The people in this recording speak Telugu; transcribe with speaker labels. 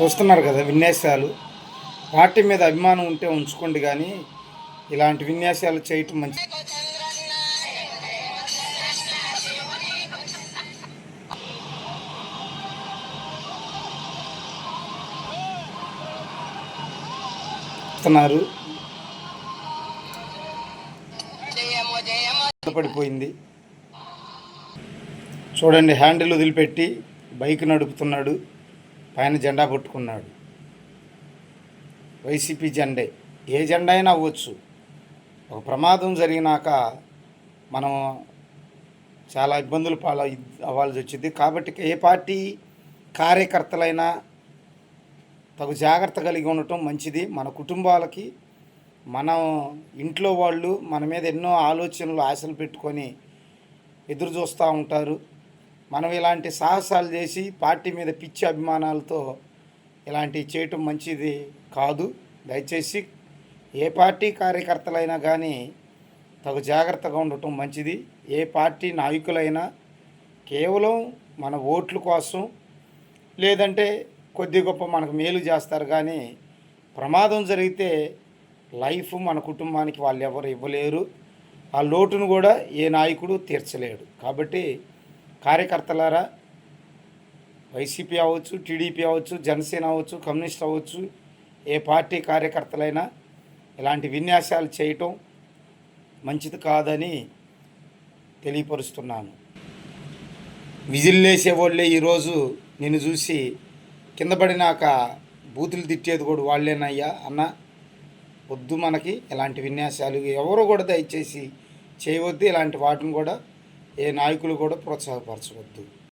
Speaker 1: చూస్తున్నారు కదా విన్యాసాలు. పార్టీ మీద అభిమానం ఉంటే ఉంచుకోండి కానీ ఇలాంటి విన్యాసాలు చేయటం మంచి పడిపోయింది. చూడండి హ్యాండిల్ వదిలిపెట్టి బైక్ నడుపుతున్నాడు. పైన జెండా పట్టుకున్నాడు. వైసీపీ జెండే. ఏ జెండా అయినా అవ్వచ్చు. ఒక ప్రమాదం జరిగినాక మనం చాలా ఇబ్బందులు పాల అవ్వాల్సి వచ్చింది. కాబట్టి ఏ పార్టీ కార్యకర్తలైనా తగు జాగ్రత్త కలిగి ఉండటం మంచిది. మన కుటుంబాలకి మనం ఇంట్లో వాళ్ళు మన మీద ఎన్నో ఆలోచనలు ఆశలు పెట్టుకొని ఎదురు చూస్తూ ఉంటారు. మనం ఇలాంటి సాహసాలు చేసి పార్టీ మీద పిచ్చి అభిమానాలతో ఇలాంటివి చేయటం మంచిది కాదు. దయచేసి ఏ పార్టీ కార్యకర్తలైనా కానీ తగు జాగ్రత్తగా ఉండటం మంచిది. ఏ పార్టీ నాయకులైనా కేవలం మన ఓట్ల కోసం లేదంటే కొద్ది గొప్ప మనకు మేలు చేస్తారు కానీ ప్రమాదం జరిగితే లైఫ్ మన కుటుంబానికి వాళ్ళు ఎవరు ఇవ్వలేరు. ఆ లోటును కూడా ఏ నాయకుడు తీర్చలేడు. కాబట్టి కార్యకర్తలారా వైసీపీ అవ్వచ్చు టీడీపీ అవ్వచ్చు జనసేన అవ్వచ్చు కమ్యూనిస్ట్ అవ్వచ్చు ఏ పార్టీ కార్యకర్తలైనా ఇలాంటి విన్యాసాలు చేయటం మంచిది కాదని తెలియపరుస్తున్నాను. విజిల్లేసేవాళ్ళే ఈరోజు నిన్ను చూసి కింద పడినాక బూతులు తిట్టేది కూడా వాళ్ళేనయ్యా అన్న. వద్దు మనకి ఇలాంటి విన్యాసాలు. ఎవరు కూడా దయచేసి చేయవద్దు ఇలాంటి వాటిని కూడా ఏ నాయకులు కూడా ప్రోత్సాహపరచవద్దు.